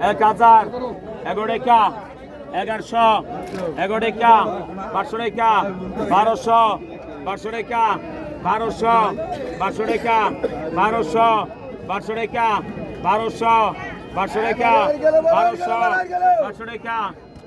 এক হাজার এগারো টাকা এগারোশো এগারো টাকা পাঁচশো টাকা বারোশো বারোশো টাকা বারোশো বারোশো টাকা বারোশো বারোশো টাকা বারোশো বারোশো টাকা বারোশো বারোশো টাকা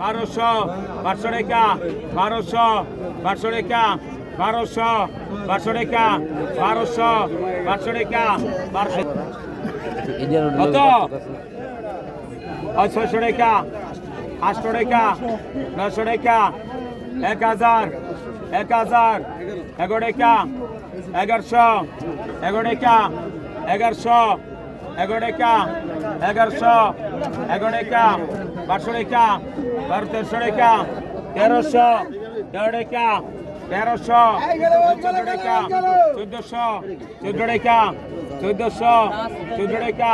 বারোশো বারোশো টাকা বারোশো বারোশো টাকা বারোশো বারোশো টাকা বারোশো বারোশো টাকা বারোশো কত ছয়শো টাকা, আটশো টাকা, নশো টাকা, এক হাজার এক হাজার, এগারো টাকা, এগারোশো, এগারো টাকা, এগারোশো, এগারো টাকা, এগারোশো, এগারো টাকা, বারোশো টাকা বারো তেরোশো টাকা, তেরোশো, তেরো টাকা, তেরোশো চোদ্দ টাকা, চোদ্দোশো চোদ্দ টাকা, চোদ্দোশো চোদ্দ টাকা,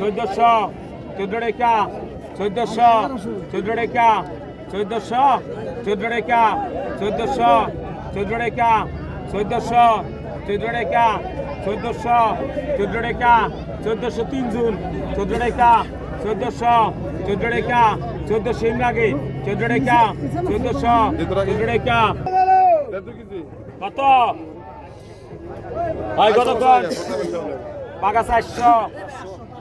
চোদ্দোশো চোদ্দ টাকা চোদ্দোশো চোদ্দ টাকা চোদ্দোশো চোদ্দ টাকা চোদ্দোশো চোদ্দ টাকা চোদ্দোশো চোদ্দ টাকা চোদ্দোশো চোদ্দ টাকা চোদ্দোশো তিন জুন চোদ্দ টাকা চোদ্দোশো চোদ্দ টাকা চোদ্দোশো ইমরাগে চোদ্দ কত পাকা চারশো।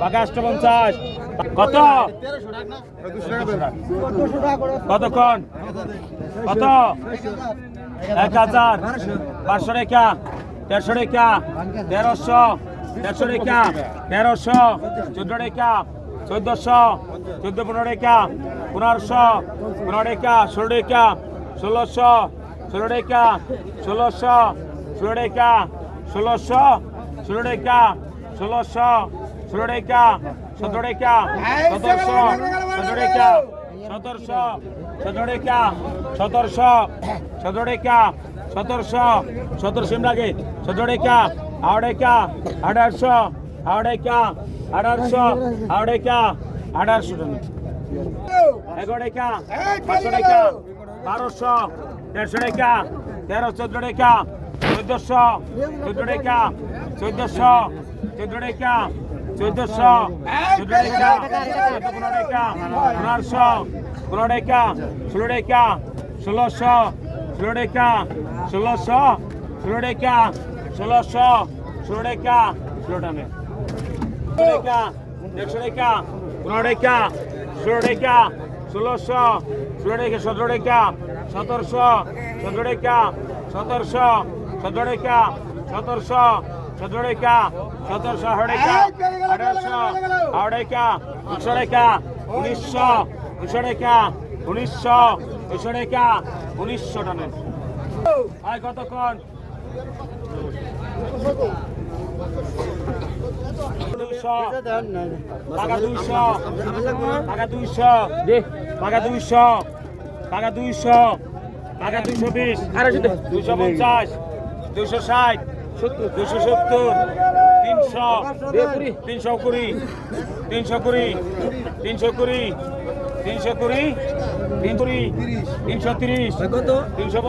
পাকা আষ্ট পঞ্চাশ কত কতক্ষণ কত? এক হাজার। পাঁচশো টাকা দেড়শো টাকা তেরোশো দেড়শো টাকা তেরোশো চোদ্দ টাকা চোদ্দোশো, চোদ্দ পনেরো টাকা পনেরোশো, পনেরো টাকা ষোলো টাকা ষোলোশো, ষোলো টাকা ষোলোশো, ষোলো টাকা ষোলোশো, ষোলো টাকা ষোলোশো ষোলো টাকা, সতেরো টাকা, সতেরোশো, সতেরো টাকা, সতেরোশো, সতেরো টাকা, সতেরোশো, সতেরো টাকা, সতেরোশো সতেরোশো লাগে, সতেরো টাকা, আড়াই টাকা, আঠারোশো, আড়াই টাকা, আঠারোশো, আড়াই টাকা, আঠারোশো এগারো চোদ্দশো পনেরো টাকা পনেরোশো পনেরো টাকা ষোলো টাকা ষোলোশো ষোলো টাকা ষোলোশো ষোলো টাকা ষোলোশো ষোলো টাকা ষোলো টাকা টাকা দেড়শো টাকা পনেরো টাকা ষোলো সতেরোশো সতেরোশো সতেরোশো সতেরো টাকা সতেরোশো আঠারো টাকা আঠারোশো আঠারো টাকা উনিশশো টাকা উনিশশো উনিশশো টাকা উনিশশো উনিশশো টাকা উনিশশো টাকা আয় কতক্ষণ? টাকা দুইশো টাকা দুইশো টাকা দুইশো টাকা দুইশো টাকা দুইশো বিশ দুইশো পঞ্চাশ দুইশো ষাট দুইশো সত্তর, তিনশো তিনশো কুড়ি তিনশো কুড়ি তিনশো কুড়ি তিনশো কুড়ি তিন কুড়ি, তিনশো তিরিশ, তিনশো